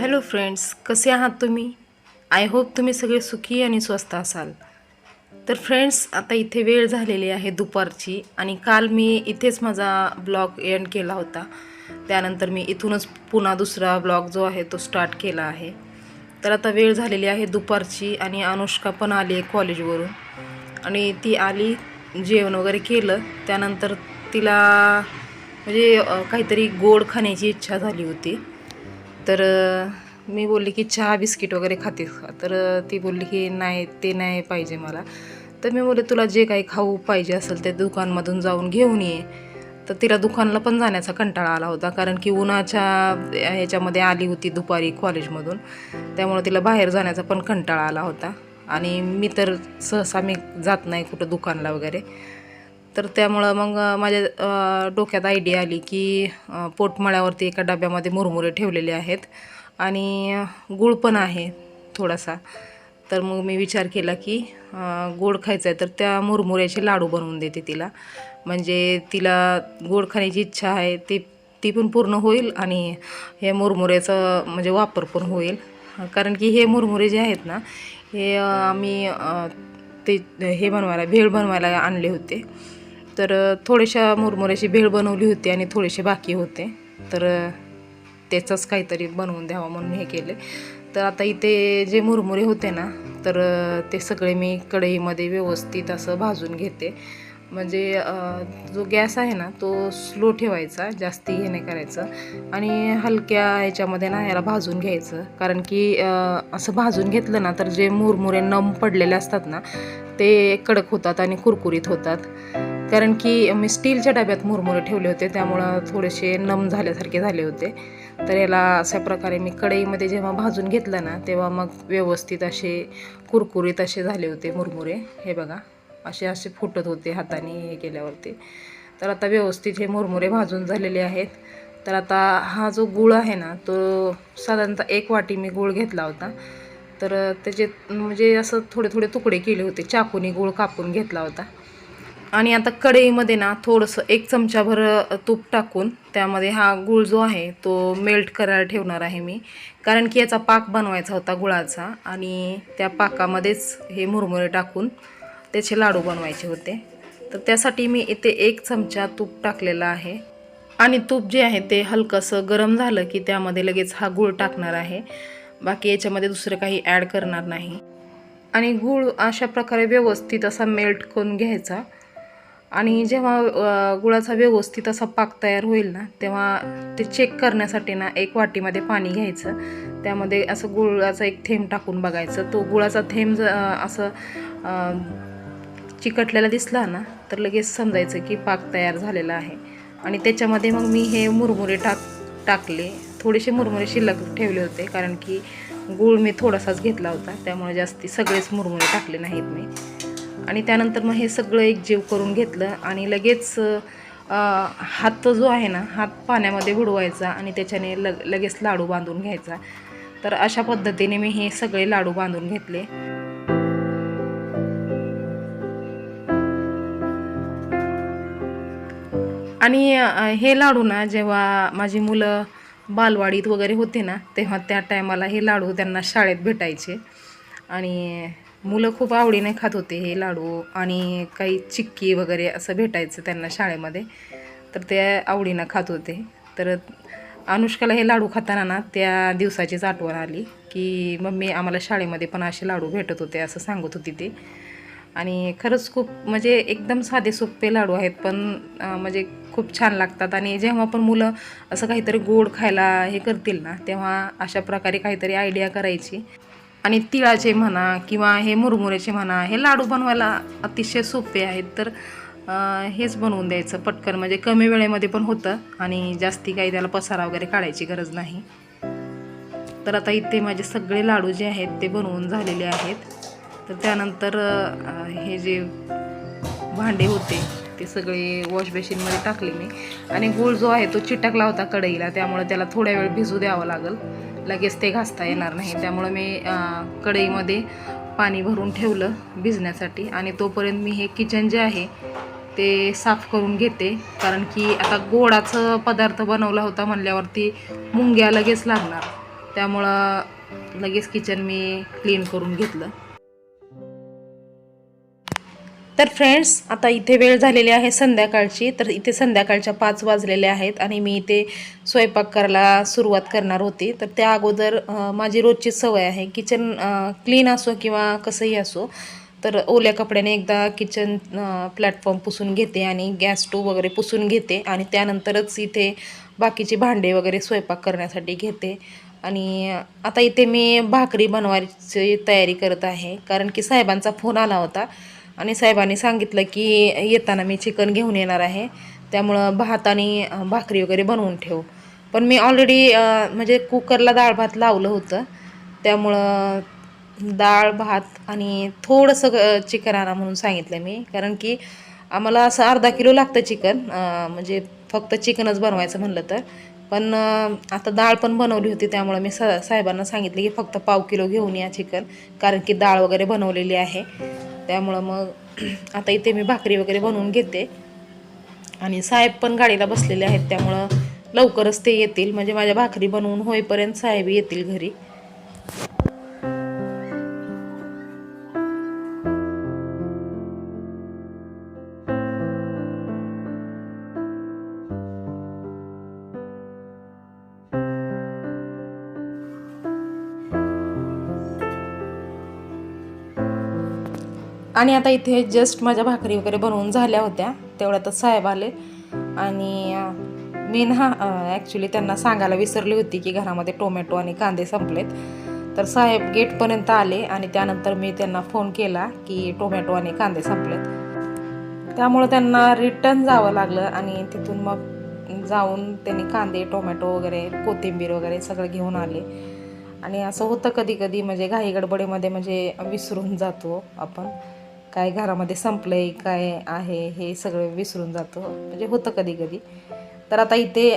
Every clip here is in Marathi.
हॅलो फ्रेंड्स कसे आहात तुम्ही? आय होप तुम्ही सगळे सुखी आणि स्वस्त असाल. तर फ्रेंड्स आता इथे वेळ झालेली आहे दुपारची आणि काल मी इथेच माझा ब्लॉग एंड केला होता. त्यानंतर मी इथूनच पुन्हा दुसरा ब्लॉग जो आहे तो स्टार्ट केला आहे. तर आता वेळ झालेली आहे दुपारची आणि अनुष्का पण आली आहे कॉलेजवरून आणि ती आली जेवण वगैरे केलं. त्यानंतर तिला म्हणजे काहीतरी गोड खाण्याची इच्छा झाली होती. तर मी बोलली की चहा बिस्किट वगैरे खातेस का तर ती बोलली की नाही ते नाही पाहिजे मला. तर मी बोलले तुला जे काही खाऊ पाहिजे असेल ते दुकानमधून जाऊन घेऊन ये. तर तिला दुकानला पण जाण्याचा कंटाळा आला होता. कारण की उन्हाच्या ह्याच्यामध्ये आली होती दुपारी कॉलेजमधून. त्यामुळे तिला बाहेर जाण्याचा पण कंटाळा आला होता. आणि मी तर सहसा मी जात नाही कुठं दुकानला वगैरे. तर त्यामुळं मग माझ्या डोक्यात आयडिया आली की पोटमाळ्यावरती एका डब्यामध्ये मुरमुरे ठेवलेले आहेत. आणि गूळ पण आहे थोडासा. तर मग मी विचार केला की गोड खायचं आहे तर त्या मुरमुऱ्याचे लाडू बनवून देते तिला. म्हणजे तिला गोड खाण्याची इच्छा आहे ती ती पण पूर्ण होईल आणि हे मुरमुऱ्याचं म्हणजे वापर पण होईल. कारण की हे मुरमुरे जे आहेत ना हे आम्ही ते हे बनवायला भेळ बनवायला आणले होते. तर थोड्याशा मुरमुऱ्याची भेळ बनवली होती आणि थोडेसे बाकी होते. तर त्याचंच काहीतरी बनवून द्यावं म्हणून हे केले. तर आता इथे जे मुरमुरे होते ना तर ते सगळे मी कढईमध्ये व्यवस्थित असं भाजून घेते. म्हणजे जो गॅस आहे ना तो स्लो ठेवायचा जास्ती हे नाही करायचं. आणि हलक्या ह्याच्यामध्ये ना ह्याला भाजून घ्यायचं. कारण की असं भाजून घेतलं ना तर जे मुरमुरे नम पडलेले असतात ना ते कडक होतात आणि कुरकुरीत होतात. कारण की मी स्टीलच्या डब्यात मुरमुरे ठेवले होते त्यामुळं थोडेसे नम झाल्यासारखे झाले होते. तर याला अशा प्रकारे मी कढईमध्ये जेव्हा भाजून घेतलं ना तेव्हा मग व्यवस्थित असे कुरकुरीत असे झाले होते मुरमुरे. हे बघा असे असे फुटत होते हाताने हे केल्यावरती. तर आता व्यवस्थित हे मुरमुरे भाजून झालेले आहेत. तर आता हा जो गूळ आहे ना तो साधारणतः एक वाटी मी गूळ घेतला होता. तर त्याचे म्हणजे असं थोडे थोडे तुकडे केले होते. चाकूने गूळ कापून घेतला होता. आणि आता कढईमध्ये ना थोडंसं एक चमचाभर तूप टाकून त्यामध्ये हा गूळ जो आहे तो मेल्ट करायला ठेवणार आहे मी. कारण की याचा पाक बनवायचा होता गुळाचा आणि त्या पाकामध्येच हे मुरमुरे टाकून त्याचे लाडू बनवायचे होते. तर त्यासाठी मी इथे एक चमचा तूप टाकलेला आहे. आणि तूप जे आहे ते हलकंसं गरम झालं की त्यामध्ये लगेच हा गूळ टाकणार आहे. बाकी याच्यामध्ये दुसरं काही ॲड करणार नाही. आणि गूळ अशा प्रकारे व्यवस्थित असा मेल्ट करून घ्यायचा. आणि जेव्हा गुळाचा व्यवस्थित असा पाक तयार होईल ना तेव्हा ते चेक करण्यासाठी ना एक वाटीमध्ये पाणी घ्यायचं. त्यामध्ये असं गुळाचा एक थेंब टाकून बघायचं. तो गुळाचा थेंब ज- असं चिकटलेला दिसला ना तर लगेच समजायचं की पाक तयार झालेला आहे. आणि त्याच्यामध्ये मग मी हे मुरमुरे टाक टाकले. थोडेसे मुरमुरे शिल्लक ठेवले होते कारण की गूळ मी थोडासाच घेतला होता. त्यामुळे जास्ती सगळेच मुरमुरे टाकले नाहीत मी. आणि त्यानंतर मग हे सगळं एक जीव करून घेतलं आणि लगेच हात जो आहे ना हात पाण्यामध्ये बुडवायचा आणि त्याच्याने लग लगेच लाडू बांधून घ्यायचा. तर अशा पद्धतीने मी हे सगळे लाडू बांधून घेतले. आणि हे लाडू ना जेव्हा माझी मुलं बालवाडीत वगैरे होते ना तेव्हा त्या टायमाला हे लाडू त्यांना शाळेत भेटायचे. आणि मुलं खूप आवडीने खात होते हे लाडू आणि काही चिक्की वगैरे असं भेटायचं त्यांना शाळेमध्ये. तर ते आवडीनं खात होते. तर अनुष्काला हे लाडू खाताना ना त्या दिवसाचीच आठवण आली की मम्मी आम्हाला शाळेमध्ये पण असे लाडू भेटत होते असं सांगत होती ते. आणि खरंच खूप म्हणजे एकदम साधे सोपे लाडू आहेत पण म्हणजे खूप छान लागतात आणि जेव्हा पण मुलं असं काहीतरी गोड खायला हे करतील ना तेव्हा अशा प्रकारे काहीतरी आयडिया करायची. आणि तिळाचे म्हणा किंवा हे मुरमुऱ्याचे म्हणा हे लाडू बनवायला अतिशय सोपे आहेत. तर हेच बनवून द्यायचं पटकन. म्हणजे कमी वेळेमध्ये पण होतं आणि जास्ती काही त्याला पसारा वगैरे काढायची गरज नाही. तर आता इथे माझे सगळे लाडू जे आहेत ते बनवून झालेले आहेत. तर त्यानंतर हे जे भांडे होते ते सगळे वॉश बेसिनमध्ये टाकले मी. आणि गूळ जो आहे तो चिटकला होता कढईला त्यामुळे त्याला थोड्या वेळ भिजू द्यावं लागेल. लगेच ते घासता येणार नाही. त्यामुळे मी कढईमध्ये पाणी भरून ठेवलं भिजण्यासाठी. आणि तोपर्यंत मी हे किचन जे आहे ते साफ करून घेते. कारण की आता गोडाचं पदार्थ बनवला होता म्हणल्यावरती मुंग्या लगेच लागणार. त्यामुळं लगेच किचन मी क्लीन करून घेतलं. तर फ्रेंड्स आता इथे वेळ झालेली आहे संध्याकाळची. तर इथे संध्याकाळच्या पाच वाजलेले आहेत आणि मी इथे स्वयंपाक करायला सुरुवात करणार होती. तर त्या अगोदर माझी रोजची सवय आहे किचन क्लीन असो किंवा कसंही असो तर ओल्या कपड्याने एकदा किचन प्लॅटफॉर्म पुसून घेते आणि गॅस स्टोव वगैरे पुसून घेते आणि त्यानंतरच इथे बाकीची भांडे वगैरे स्वयंपाक करण्यासाठी घेते. आणि आता इथे मी भाकरी बनवायची तयारी करत आहे. कारण की साहेबांचा फोन आला होता. आणि साहेबांनी सांगितलं की येताना मी चिकन घेऊन येणार आहे. त्यामुळं भात आणि भाकरी वगैरे बनवून ठेव. पण मी ऑलरेडी म्हणजे कुकरला डाळ भात लावलं होतं. त्यामुळं डाळ भात आणि थोडंसं चिकन आणा म्हणून सांगितलं मी. कारण की आम्हाला असं अर्धा किलो लागतं चिकन. म्हणजे फक्त चिकनच बनवायचं म्हणलं तर. पण आता डाळ पण बनवली होती. त्यामुळं मी सा साहेबांना सांगितले की फक्त पाव किलो घेऊन या चिकन. कारण की डाळ वगैरे बनवलेली आहे. त्यामुळं मग आता इथे मी भाकरी वगैरे बनवून घेते. आणि साहेब पण गाडीला बसलेले आहेत त्यामुळं लवकरच ते येतील. म्हणजे माझ्या भाकरी बनवून होईपर्यंत साहेब येतील घरी. आणि आता इथे जस्ट माझ्या भाकरी वगैरे बनवून झाल्या होत्या. तेवढ्यातच साहेब आले. आणि मी ना ॲक्च्युली त्यांना सांगायला विसरली होती की घरामध्ये टोमॅटो आणि कांदे संपलेत. तर साहेब गेटपर्यंत आले आणि त्यानंतर मी त्यांना फोन केला की टोमॅटो आणि कांदे संपलेत. त्यामुळं त्यांना रिटर्न जावं लागलं आणि तिथून मग जाऊन त्यांनी कांदे टोमॅटो वगैरे कोथिंबीर वगैरे सगळं घेऊन आले. आणि असं होतं कधी कधी म्हणजे घाई गडबडीमध्ये म्हणजे विसरून जातो आपण. काय घरामध्ये संपलंय काय आहे हे सगळं विसरून जातं. म्हणजे होतं कधी कधी तर आता इथे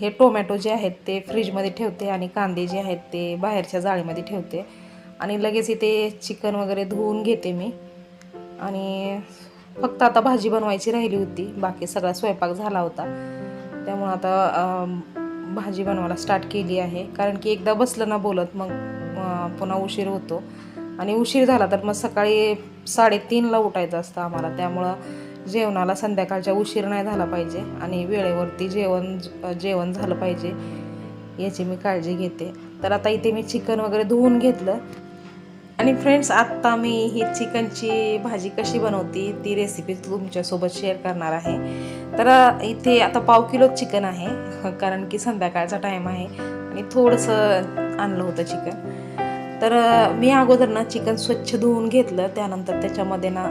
हे टोमॅटो जे आहेत ते फ्रीजमध्ये ठेवते आणि कांदे जे आहेत ते बाहेरच्या जाळीमध्ये ठेवते. आणि लगेच इथे चिकन वगैरे धुवून घेते मी. आणि फक्त आता भाजी बनवायची राहिली होती. बाकी सगळा स्वयंपाक झाला होता. त्यामुळं आता भाजी बनवायला स्टार्ट केली आहे. कारण की एकदा बसलं ना बोलत मग पुन्हा उशीर होतो. आणि उशीर झाला तर मग सकाळी साडेतीनला उठायचं असतं आम्हाला. त्यामुळं जेवणाला संध्याकाळच्या उशीर नाही झाला पाहिजे आणि वेळेवरती जेवण जेवण झालं पाहिजे याची मी काळजी घेते. तर आता इथे मी चिकन वगैरे धुवून घेतलं. आणि फ्रेंड्स आत्ता मी ही चिकनची भाजी कशी बनवते ती रेसिपी तुमच्यासोबत शेअर करणार आहे. तर इथे आता पाव किलो चिकन आहे कारण की संध्याकाळचा टाईम आहे आणि थोडंसं आणलं होतं चिकन. तर मी अगोदर ना चिकन स्वच्छ धुवून घेतलं. त्यानंतर त्याच्यामध्ये ना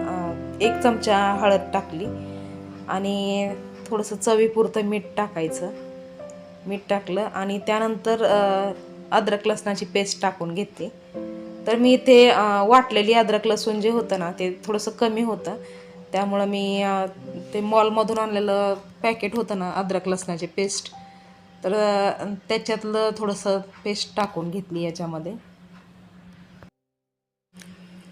एक चमचा हळद टाकली आणि थोडंसं चवीपुरतं मीठ टाकायचं. मीठ टाकलं आणि त्यानंतर अद्रक लसणाची पेस्ट टाकून घेतली. तर मी इथे वाटलेली अद्रक लसूण जे होतं ना ते थोडंसं कमी होतं. त्यामुळं मी ते मॉलमधून आणलेलं पॅकेट होतं ना अद्रक लसणाची पेस्ट तर त्याच्यातलं थोडंसं पेस्ट टाकून घेतली याच्यामध्ये.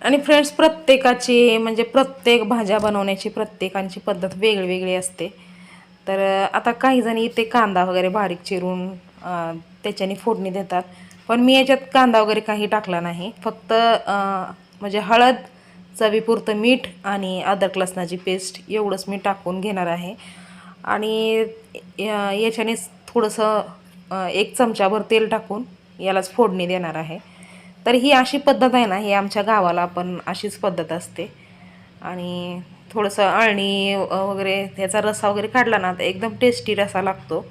आणि फ्रेंड्स प्रत्येकाची म्हणजे प्रत्येक भाज्या बनवण्याची प्रत्येकांची पद्धत वेगळी असते. तर आता काही जणी इथे कांदा वगैरे बारीक चिरून त्याच्याने फोडणी देतात. पण मी याच्यात कांदा वगैरे काही टाकला नाही. फक्त म्हणजे हळद चवीपुरतं मीठ आणि अद्रक लसणाची पेस्ट एवढंच मी टाकून घेणार आहे. आणि या- याच्याने थोडंसं एक चमचाभर तेल टाकून यालाच फोडणी देणार आहे. तर ही अशी पद्धत आहे ना ही आमच्या गावाला पण अशीच पद्धत असते. आणि थोडंसं अळणी वगैरे त्याचा रसा वगैरे काढला ना तर एकदम टेस्टी रसा लागतो.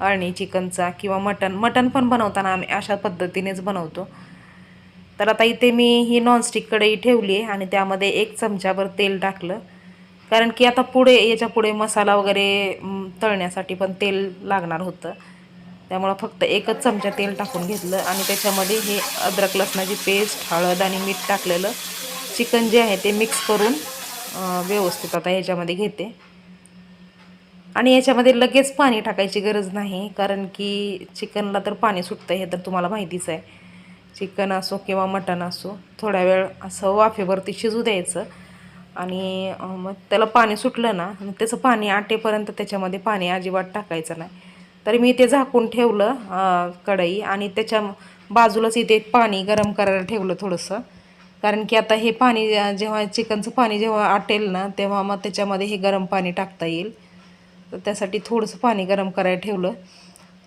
अळणी चिकनचा किंवा मटन मटन पण बनवताना आम्ही अशा पद्धतीनेच बनवतो. तर आता इथे मी ही नॉनस्टिक कढई ठेवली आहे आणि त्यामध्ये एक चमच्यावर तेल टाकलं. कारण की आता पुढे याच्यापुढे मसाला वगैरे तळण्यासाठी पण तेल लागणार होतं. त्यामुळं फक्त एकच चमचा तेल टाकून घेतलं आणि त्याच्यामध्ये हे अद्रक लसणाची पेस्ट हळद आणि मीठ टाकलेलं चिकन जे आहे ते मिक्स करून व्यवस्थित आता ह्याच्यामध्ये घेते. आणि याच्यामध्ये लगेच पाणी टाकायची गरज नाही कारण की चिकनला तर पाणी सुटतं हे तर तुम्हाला माहितीच आहे. चिकन असो किंवा मटण असो थोड्या वेळ असं वाफेवरती शिजू द्यायचं आणि मग त्याला पाणी सुटलं ना मग त्याचं पाणी आटेपर्यंत त्याच्यामध्ये पाणी अजिबात टाकायचं नाही. तर मी ते झाकून ठेवलं कढई आणि त्याच्या बाजूलाच इथे पाणी गरम करायला ठेवलं थोडंसं. कारण की आता हे पाणी जेव्हा चिकनचं पाणी जेव्हा आटेल ना तेव्हा मग त्याच्यामध्ये हे गरम पाणी टाकता येईल. तर त्यासाठी थोडंसं पाणी गरम करायला ठेवलं.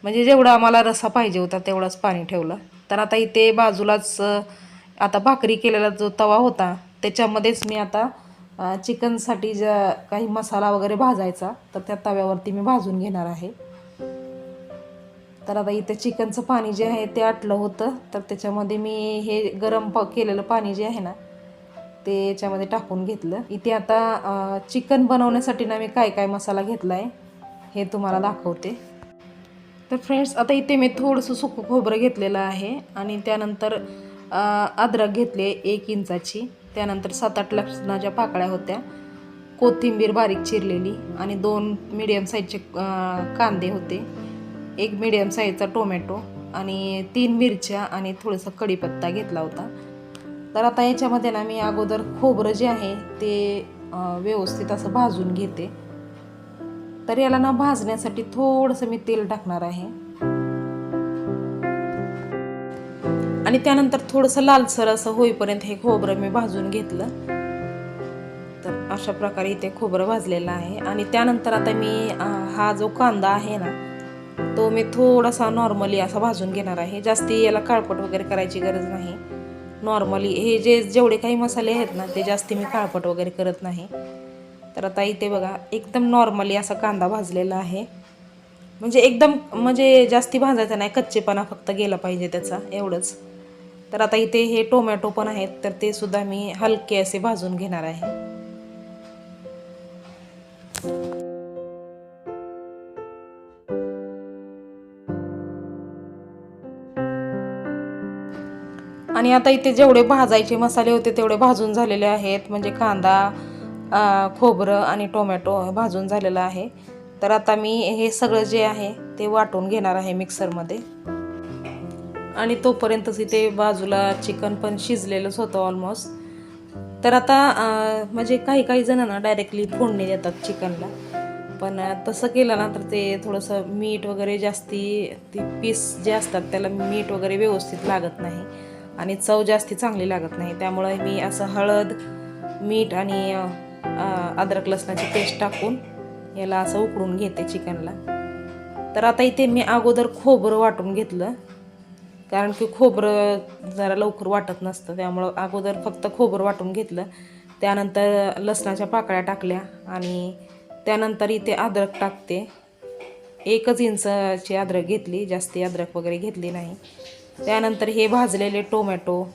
म्हणजे जेवढा आम्हाला रसा पाहिजे होता तेवढाच पाणी ठेवलं. तर आता इथे बाजूलाच आता भाकरी केलेला जो तवा होता त्याच्यामध्येच मी आता चिकनसाठी ज्या काही मसाला वगैरे भाजायचा तर त्या तव्यावरती मी भाजून घेणार आहे. तर आता इथे चिकनचं पाणी जे आहे ते आटलं होतं. तर त्याच्यामध्ये मी हे गरम प केलेलं पाणी जे आहे ना ते याच्यामध्ये टाकून घेतलं. इथे आता चिकन बनवण्यासाठी ना मी काय काय मसाला घेतला आहे हे तुम्हाला दाखवते. तर फ्रेंड्स आता इथे मी थोडंसं सुकं खोबरं घेतलेलं आहे आणि त्यानंतर अद्रक घेतले एक इंचाची. त्यानंतर सात आठ लसणाच्या पाकळ्या होत्या. कोथिंबीर बारीक चिरलेली आणि दोन मिडियम साईजचे कांदे होते. एक मिडियम साईजचा टोमॅटो आणि तीन मिरच्या आणि थोडंसं कढीपत्ता घेतला होता. तर आता याच्यामध्ये ना मी अगोदर खोबरं जे आहे ते व्यवस्थित असं भाजून घेते. तर याला ना भाजण्यासाठी थोडंसं मी तेल टाकणार आहे. आणि त्यानंतर थोडंसं लालसर असं होईपर्यंत हे खोबरं मी भाजून घेतलं. तर अशा प्रकारे इथे खोबरं भाजलेलं आहे. आणि त्यानंतर आता मी हा जो कांदा आहे ना तो मी थोडासा नॉर्मली असा भाजून घेणार आहे. जास्ती याला काळपट वगैरे करायची गरज नाही. नॉर्मली हे जे जेवढे काही मसाले आहेत ना ते जास्ती मी काळपट वगैरे करत नाही. तर आता इथे बघा एकदम नॉर्मली असा कांदा भाजलेला आहे. म्हणजे एकदम म्हणजे जास्ती भाजायचा नाही कच्चेपणा फक्त गेला पाहिजे त्याचा एवढंच. तर आता इथे हे टोमॅटो पण आहेत तर ते सुद्धा मी हलके असे भाजून घेणार आहे. आणि आता इथे जेवढे भाजायचे मसाले होते तेवढे भाजून झालेले आहेत. म्हणजे कांदा खोबरं आणि टोमॅटो भाजून झालेलं आहे. तर आता मी हे सगळं जे आहे ते वाटून घेणार आहे मिक्सरमध्ये. आणि तोपर्यंतच इथे बाजूला चिकन पण शिजलेलंच होतं ऑलमोस्ट तर आता म्हणजे काही काही जणांना डायरेक्टली फोडणी देतात चिकनला. पण तसं केलं ना तर ते थोडंसं मीठ वगैरे जास्ती ती पीस जे असतात त्याला मीठ वगैरे व्यवस्थित लागत नाही. आणि चव जास्ती चांगली लागत नाही. त्यामुळे मी असं हळद मीठ आणि अद्रक लसणाची पेस्ट टाकून याला असं उकडून घेते चिकनला. तर आता इथे मी अगोदर खोबरं वाटून घेतलं. कारण की खोबरं जरा लवकर वाटत नसतं. त्यामुळं अगोदर फक्त खोबरं वाटून घेतलं. त्यानंतर लसणाच्या पाकळ्या टाकल्या आणि त्यानंतर इथे अद्रक टाकते. एकच इंचची अद्रक घेतली. जास्ती अद्रक वगैरे घेतली नाही. त्यानंतर हे भाजलेले टोमॅटो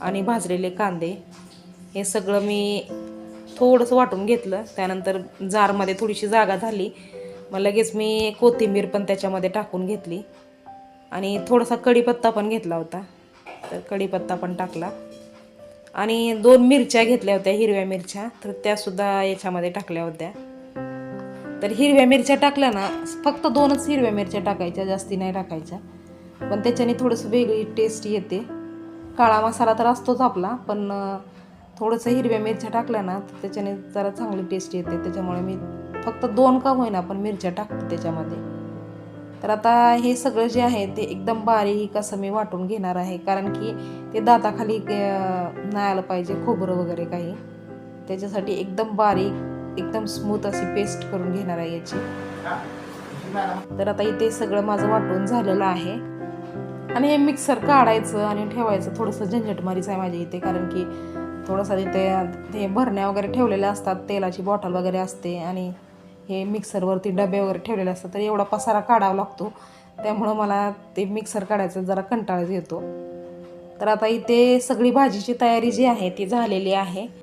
आणि भाजलेले कांदे हे सगळं मी थोडंसं वाटून घेतलं. त्यानंतर जारमध्ये थोडीशी जागा झाली. मग लगेच मी कोथिंबीर पण त्याच्यामध्ये टाकून घेतली. आणि थोडासा कढीपत्ता पण घेतला होता. तर कढीपत्ता पण टाकला. आणि दोन मिरच्या घेतल्या होत्या हिरव्या मिरच्या. तर त्यासुद्धा याच्यामध्ये टाकल्या होत्या. तर हिरव्या मिरच्या टाकल्या ना फक्त दोनच हिरव्या मिरच्या टाकायच्या जास्ती नाही टाकायच्या. पण त्याच्याने थोडंसं वेगळी टेस्ट येते. काळा मसाला तर असतोच आपला पण थोडंसं हिरव्या मिरच्या टाकल्या ना तर त्याच्याने जरा चांगली टेस्ट येते. त्याच्यामुळे मी फक्त दोन का होईना पण मिरच्या टाकते त्याच्यामध्ये. तर आता हे सगळं जे आहे ते एकदम बारीक असं मी वाटून घेणार आहे. कारण की ते दाताखाली अं, नाही आलं पाहिजे खोबरं वगैरे काही. त्याच्यासाठी एकदम बारीक एकदम स्मूथ अशी पेस्ट करून घेणार आहे याची. तर आता इथे सगळं माझं वाटून झालेलं आहे. आणि हे मिक्सर काढायचं आणि ठेवायचं. थोडंसं झंझटमारीच आहे माझ्या इथे कारण की थोडंसं तिथे हे भरण्या वगैरे ठेवलेल्या असतात. तेलाची बॉटल वगैरे असते आणि हे मिक्सरवरती डबे वगैरे ठेवलेले असतात. तर एवढा पसारा काढावा लागतो. त्यामुळं मला ते मिक्सर काढायचं जरा कंटाळाच येतो. तर आता इथे सगळी भाजीची तयारी जी आहे ती झालेली आहे.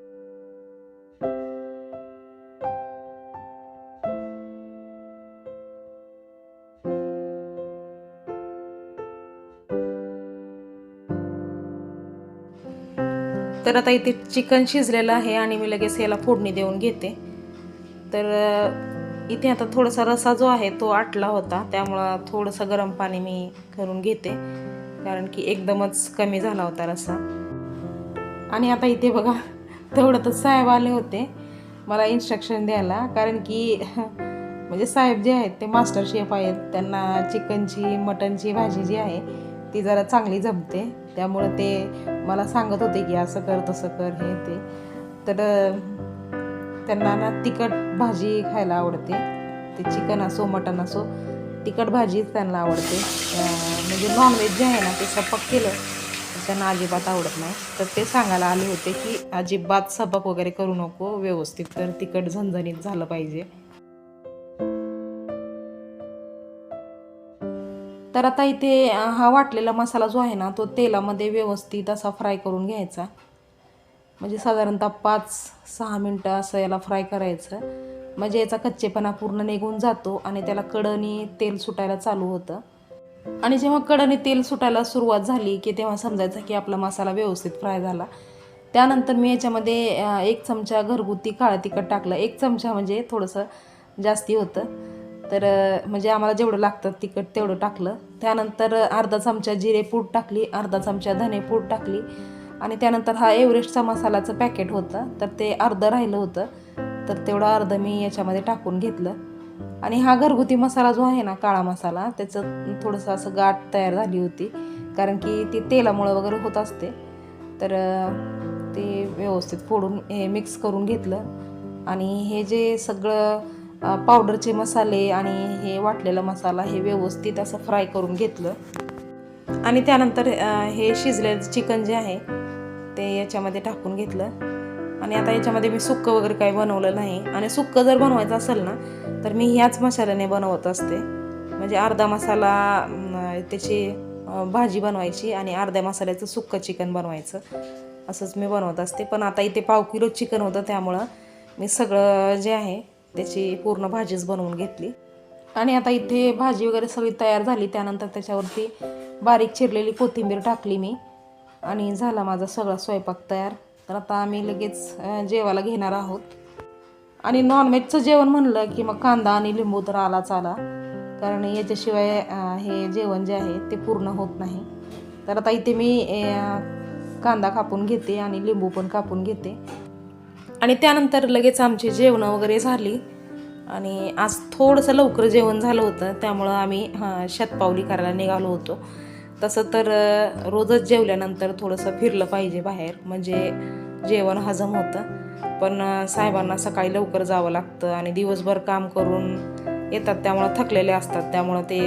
तर आता इथे चिकन शिजलेलं आहे आणि मी लगेच याला फोडणी देऊन घेते. तर इथे आता थोडासा रसा जो आहे तो आटला होता त्यामुळं थोडंसं गरम पाणी मी करून घेते. कारण की एकदमच कमी झाला होता रसा. आणि आता इथे बघा तेवढं तर साहेब आले होते मला इन्स्ट्रक्शन द्यायला. कारण की म्हणजे साहेब जे आहेत ते मास्टर शेफ आहेत त्यांना चिकनची मटनची भाजी जी आहे ती जरा चांगली जमते. त्यामुळं ते मला सांगत होते की असं कर तसं कर हे ते. तर त्यांना ना तिखट भाजी खायला आवडते. ते चिकन असो मटन असो तिखट भाजीच त्यांना आवडते. म्हणजे नॉनव्हेज जे आहे ना ते सपक केलं त्यांना अजिबात आवडत नाही. तर ते सांगायला आले होते की अजिबात सपक वगैरे करू नको व्यवस्थित तर तिखट झणझणीत झालं पाहिजे. तर आता इथे हा वाटलेला मसाला जो आहे ना तो तेलामध्ये व्यवस्थित असा फ्राय करून घ्यायचा. म्हणजे साधारणतः पाच सहा मिनटं असं याला फ्राय करायचं. म्हणजे याचा कच्चेपणा पूर्ण निघून जातो आणि त्याला कडनी तेल सुटायला चालू होतं. आणि जेव्हा कडनी तेल सुटायला सुरुवात झाली की तेव्हा समजायचं की आपला मसाला व्यवस्थित फ्राय झाला. त्यानंतर मी याच्यामध्ये एक चमचा घरगुती काळं तिखट टाकलं. एक चमचा म्हणजे थोडंसं जास्ती होतं. तर म्हणजे आम्हाला जेवढं लागतं तिखट तेवढं टाकलं. त्यानंतर अर्धा चमचा जिरे पूड टाकली अर्धा चमचा धने पूड टाकली आणि त्यानंतर हा एव्हरेस्टचा मसालाचं पॅकेट होतं. तर ते अर्धं राहिलं होतं. तर तेवढं अर्धं मी याच्यामध्ये टाकून घेतलं. आणि हा घरगुती मसाला जो आहे ना काळा मसाला त्याचं थोडंसं असं गाठ तयार झाली होती. कारण की ती तेलामुळं वगैरे होत असते. तर ते व्यवस्थित फोडून हे मिक्स करून घेतलं. आणि हे जे सगळं पावडरचे मसाले आणि हे वाटलेला मसाला हे व्यवस्थित असं फ्राय करून घेतलं. आणि त्यानंतर हे शिजलेलं चिकन जे आहे ते याच्यामध्ये टाकून घेतलं. आणि आता याच्यामध्ये मी सुक्कं वगैरे काही बनवलं नाही. आणि सुक्कं जर बनवायचं असेल ना तर मी ह्याच मसाल्याने बनवत असते. म्हणजे अर्धा मसाला त्याची भाजी बनवायची आणि अर्ध्या मसाल्याचं सुक्कं चिकन बनवायचं. असंच मी बनवत असते. पण आता इथे पाव किलो चिकन होतं त्यामुळं मी सगळं जे आहे त्याची पूर्ण भाजीच बनवून घेतली. आणि आता इथे भाजी वगैरे सगळी तयार झाली. त्यानंतर त्याच्यावरती बारीक चिरलेली कोथिंबीर टाकली मी. आणि झाला माझा सगळा स्वयंपाक तयार. तर आता आम्ही लगेच जेवायला घेणार आहोत. आणि नॉनव्हेजचं जेवण म्हणलं की मग कांदा आणि लिंबू तर आलाच आला. कारण याच्याशिवाय हे जेवण जे आहे ते पूर्ण होत नाही. तर आता इथे मी कांदा कापून घेते आणि लिंबू पण कापून घेते. आणि त्यानंतर लगेच आमची जेवणं वगैरे झाली. आणि आज थोडंसं लवकर जेवण झालं होतं त्यामुळं आम्ही हां शतपावली करायला निघालो होतो. तसं तर रोजच जेवल्यानंतर थोडंसं फिरलं पाहिजे बाहेर म्हणजे जेवण हजम होतं. पण साहेबांना सकाळी लवकर जावं लागतं आणि दिवसभर काम करून येतात त्यामुळं थकलेले असतात त्यामुळं ते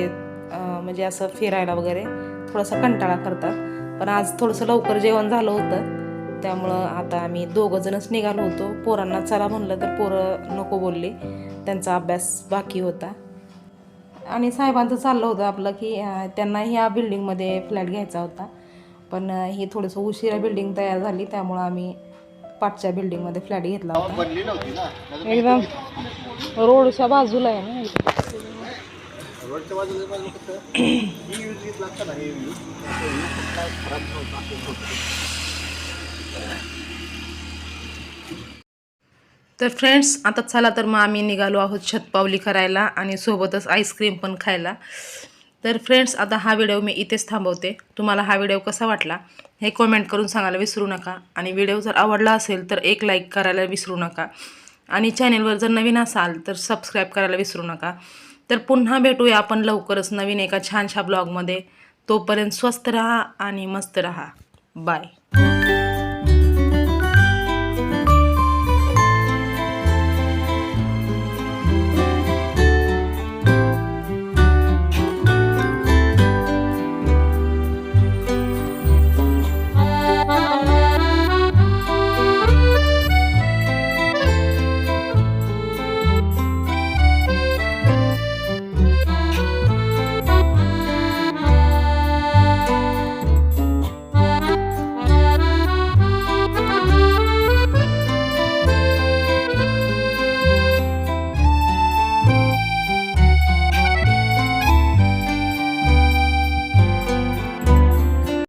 म्हणजे असं फिरायला वगैरे थोडासा कंटाळा करतात. पण आज थोडंसं लवकर जेवण झालं होतं. त्यामुळं आता आम्ही दोघंजणच निघालो होतो. पोरांना चला म्हणलं तर पोरं नको बोलले. त्यांचा अभ्यास बाकी होता. आणि साहेबांचं चाललं होतं आपलं की त्यांना ह्या बिल्डिंगमध्ये फ्लॅट घ्यायचा होता. पण हे ही थोडंसं उशिरा बिल्डिंग तयार झाली. त्यामुळं आम्ही पाठच्या बिल्डिंगमध्ये फ्लॅट घेतला होता. एकदम रोडच्या बाजूला आहे ना. रोडच्या तर फ्रेंड्स आता चला तर मग आम्ही निघालो आहोत छतपावली करायला आणि सोबतच आईस्क्रीम पण खायला. तर फ्रेंड्स आता हा व्हिडिओ मी इथेच थांबवते. तुम्हाला हा व्हिडिओ कसा वाटला हे कॉमेंट करून सांगायला विसरू नका. आणि व्हिडिओ जर आवडला असेल तर एक लाईक करायला विसरू नका. आणि चॅनेलवर जर नवीन असाल तर सबस्क्राईब करायला विसरू नका. तर पुन्हा भेटूया आपण लवकरच नवीन एका छानशा ब्लॉगमध्ये तोपर्यंत स्वस्त रहा आणि मस्त रहा. बाय